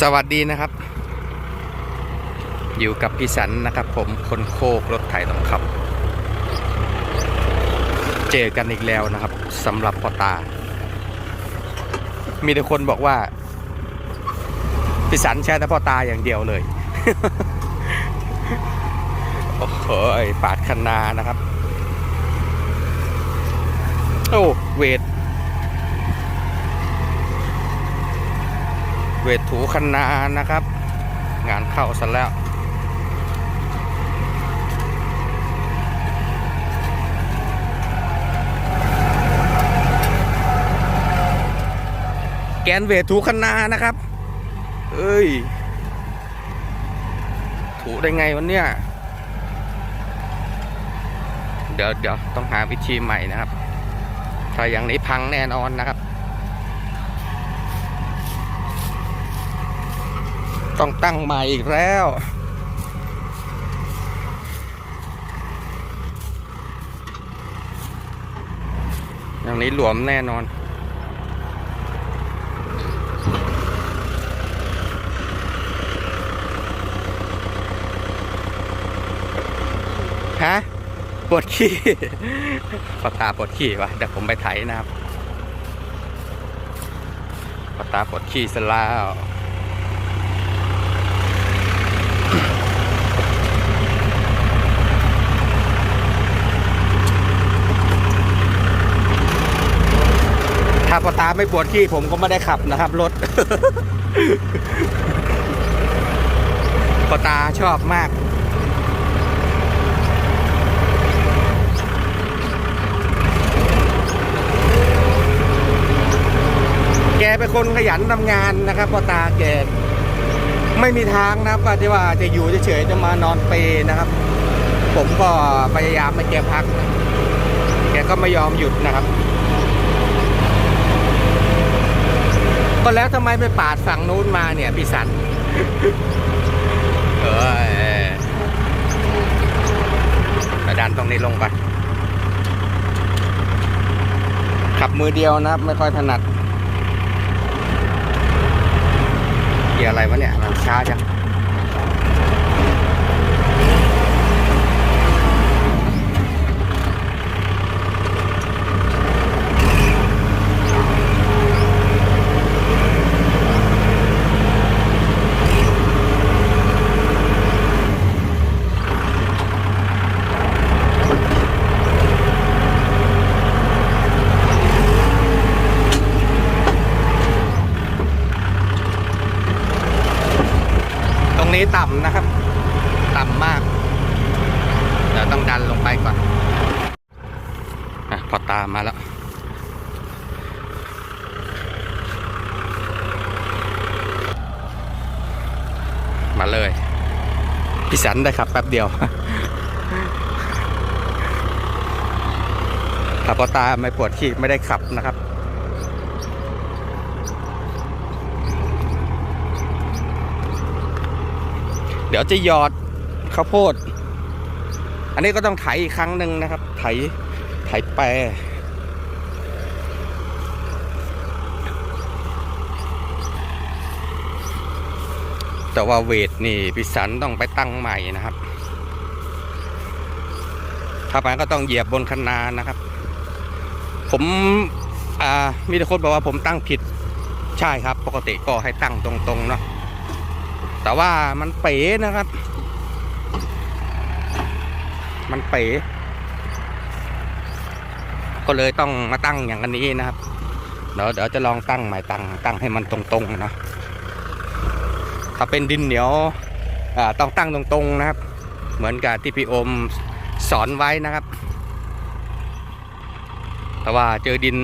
สวัสดีนะครับ อยู่กับพี่สันนะครับผมคนโคกรถไถต้องขับ เจอกันอีกแล้วนะครับสำหรับพ่อตา มีแต่คนบอกว่าพี่สันใช้แต่พ่อตาอย่างเดียวเลย โอ้โหปาดคันนานะครับ โอ้เวท เวทถูคันนานะครับ งานเข้าซะแล้ว แกนเวทถูคันนานะครับ เอ้ย ถูได้ไงวันเนี้ยเดี๋ยวเดี๋ยวต้องหาวิธีใหม่นะครับ ถ้าอย่างนี้พังแน่นอนนะครับ ต้องตั้งใหม่อีกแล้ว อย่างนี้หลวมแน่นอน ฮะปวดขี้ปอตาปวดขี้วะเดี๋ยวผมไปไถนะครับปอตาปวดขี้ซะแล้ว ถ้าปอตาไม่ปวดขี้ผมก็ไม่ได้ขับนะครับรถปอตาชอบมาก แกเป็นคนขยันทำงานนะครับพอตาแกไม่มีทางนะครับว่าที่ว่าจะอยู่เฉยๆจะมานอนเปนะครับ ผมก็พยายามให้แกพักนะแกก็ไม่ยอมหยุดนะครับ ก็แล้วทำไมไปปาดฝั่งนู้นมาเนี่ยพี่สันเออกระดันตรงนี้ลงไปขับมือเดียวนะครับ ไม่ค่อยถนัดเกียร์อะไรวะเนี่ยมันช้าจัง นี้ต่ำนะครับ ต่ำมาก เดี๋ยวต้องดันลงไปก่อนอพอตามมาแล้วมาเลย พี่สันได้ครับแป๊บเดียว ถ้าพอตาไม่ปวดขี้ไม่ได้ขับนะครับ เดี๋ยวจะหยอดข้าวโพด อันนี้ก็ต้องไถอีกครั้งหนึ่งนะครับ ไถ ไถแปรแต่ว่าเวทนี่พิสันต้องไปตั้งใหม่นะครับ ถ้าไปก็ต้องเหยียบบนคันนานะครับ ผมอ่ามีแต่คนบอกว่าผมตั้งผิด ใช่ครับ ปกติก็ให้ตั้งตรงๆเนาะ แต่ว่ามันเป๋นะครับ มันเป๋ก็เลยต้องมาตั้งอย่างนี้นะครับ เดี๋ยวเดี๋ยวจะลองตั้งใหม่ตั้งตั้งให้มันตรงๆนะถ้าเป็นดินเหนียวต้องตั้งตรงๆนะครับ เหมือนกับที่พี่อมสอนไว้นะครับ แต่ว่าเจอดิน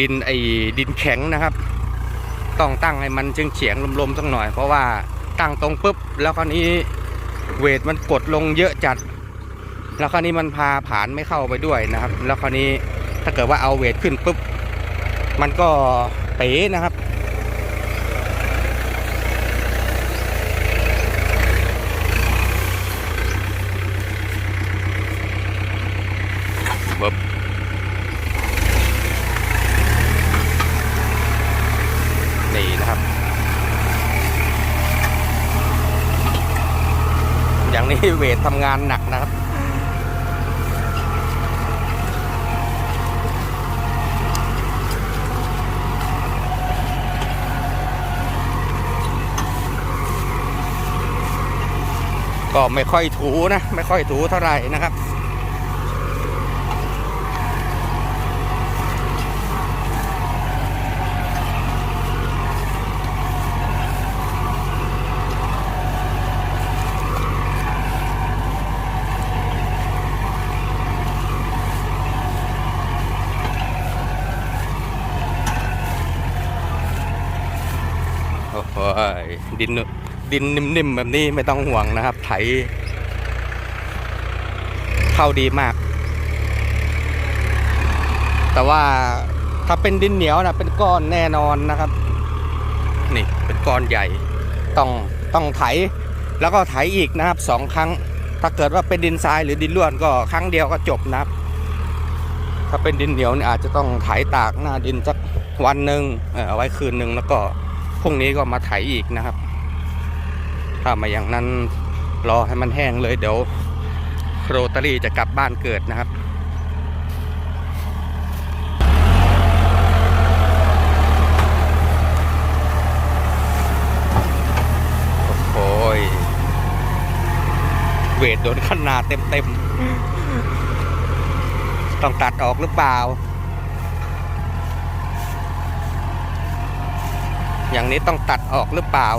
ดินไอ้ดินแข็งนะครับ ต้องตั้งให้มันเฉียงเฉียงๆลมๆสักหน่อย เพราะว่าตั้งตรงปุ๊บแล้วคราวนี้เวทมันกดลงเยอะจัด แล้วคราวนี้มันพาผานไม่เข้าไปด้วยนะครับ แล้วคราวนี้ถ้าเกิดว่าเอาเวทขึ้นปุ๊บมันก็เป๋นะครับ อย่างนี้เวททำงานหนักนะครับ ก็ไม่ค่อยถูนะ ไม่ค่อยถูเท่าไหร่นะครับ โอ้โหดินดินนิ่มๆแบบนี้ไม่ต้องห่วงนะครับ ไถ เข้าดีมาก แต่ว่าถ้าเป็นดินเหนียวนะเป็นก้อนแน่นอนนะครับ นี่เป็นก้อนใหญ่ ต้องต้องไถ แล้วก็ไถอีกนะครับสองครั้ง ถ้าเกิดว่าเป็นดินทรายหรือดินล้วนก็ครั้งเดียวก็จบนะครับถ้าเป็นดินเหนียวเนี่ยอาจจะต้องไถตากหน้าดินสักวันหนึ่งเอาไว้คืนหนึ่งแล้วก็ พรุ่งนี้ก็มาไถอีกนะครับ ถ้ามาอย่างนั้นรอให้มันแห้งเลยเดี๋ยวโรตารี่จะกลับบ้านเกิดนะครับโอ้โหยเวทโดนขนาดเต็มๆ ต้องตัดออกหรือเปล่า อย่างนี้ต้องตัดออกหรือเปล่า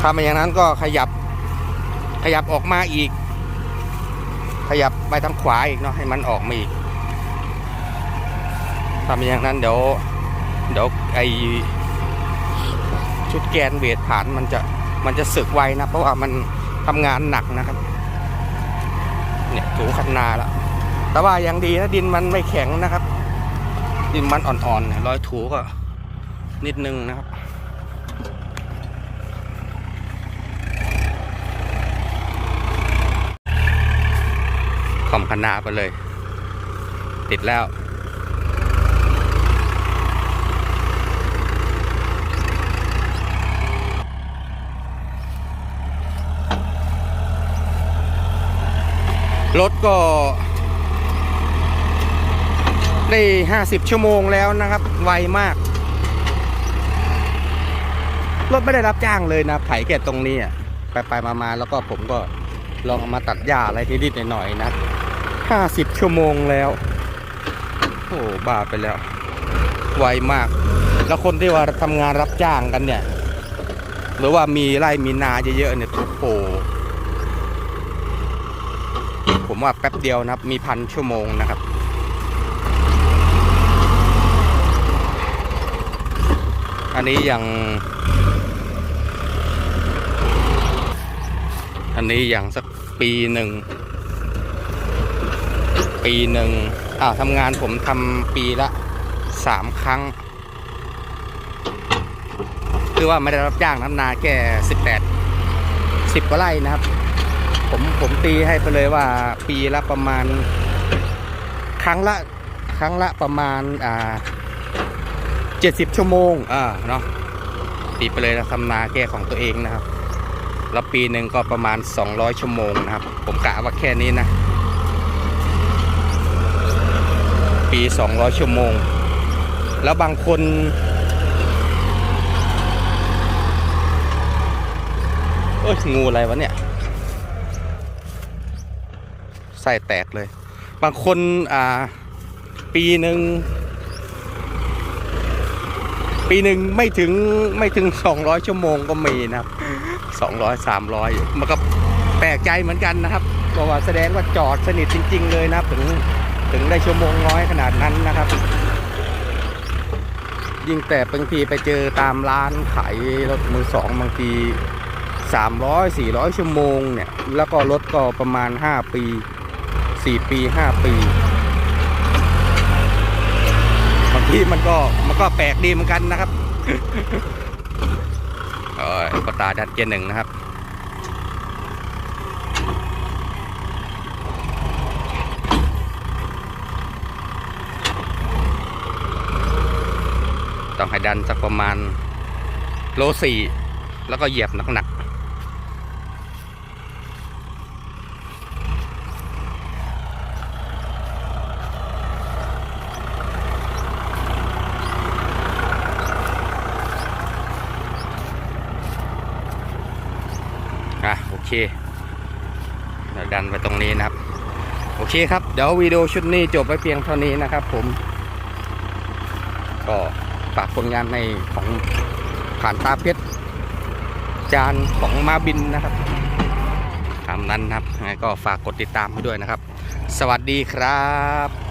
ถ้าไม่อย่างนั้นก็ขยับ ขยับออกมาอีก ขยับไปทางขวาอีกเนาะให้มันออกมาอีกถ้าไม่อย่างนั้นเดี๋ยวเดี๋ยวไอชุดแกนเวทฐานมันจะมันจะสึกไวนะ เพราะว่ามันทำงานหนักนะครับ เนี่ยถูคันนาแล้ว แต่ว่ายังดีนะดินมันไม่แข็งนะครับ ดินมันอ่อนๆเนี่ยรอยถูก็นิดนึงนะครับขอมคันนาไปเลย ติดแล้วรถก็ ได้ 50 ชั่วโมงแล้วนะครับ ไวมาก รถไม่ได้รับจ้างเลยนะไถแก่ตรงนี้อะไปไปมามาแล้วก็ผมก็ลองเอามาตัดหญ้าอะไรนิดๆหน่อยๆนะ 50 ชั่วโมงแล้ว โอ้บ้าไปแล้ว ไวมาก แล้วคนที่ว่าทำงานรับจ้างกันเนี่ย หรือว่ามีไร่มีนาเยอะๆเนี่ยโอ้โหผมว่าแป๊บเดียวนะครับ มีพันชั่วโมงนะครับ อันนี้ยัง อันนี้อย่างสักปีหนึ่ง ปีหนึ่งอ้าทำงานผมทำปีละสามครั้ง คือว่าไม่ได้รับจ้างน้ำนาแค่สิบแปดสิบกว่าไร่นะครับ ผมผมตีให้ไปเลยว่าปีละประมาณ ครั้งละครั้งละประมาณอ่า เจ็ดสิบชั่วโมงอ่าเนาะตีไปเลยนะทำนาแก้ของตัวเองนะครับ แล้วปีหนึ่งก็ประมาณ 200 ชั่วโมงนะครับ ผมกะว่าแค่นี้นะ ปี 200 ชั่วโมง แล้วบางคน เอ้ย งูอะไรวะเนี่ยไส้แตกเลย บางคนอ่าปีหนึ่ง ปีหนึ่งไม่ถึงไม่ถึง 200 ชั่วโมงก็มีนะครับ 200 300มันก็แปลกใจเหมือนกันนะครับเพราะว่าแสดงว่าจอดสนิทจริง ๆ เลยนะครับ ถึงถึงได้ชั่วโมงน้อยขนาดนั้นนะครับ ยิ่งแต่บางทีไปเจอตามร้านขายรถมือสองบางที 300 400 ชั่วโมงเนี่ย แล้วก็รถก็ประมาณ 5 ปี 4 ปี 5 ปี บาง ทีมันก็มันก็แปลกดีเหมือนกันนะครับเออก็ตาดัดเกียร์หนึ่งนะครับต้องให้ดันสักประมาณโลสี่แล้วก็เหยียบหนักๆ เคเดี๋ยวดันไปตรงนี้นะครับ โอเคครับ เดี๋ยววิดีโอชุดนี้จบไปเพียงเท่านี้นะครับ ผม ก็ฝากผลงานในของผ่านตาเพชรจานของมาบินนะครับตามนั้นครับยังไงก็ฝากกดติดตามด้วยนะครับ สวัสดีครับ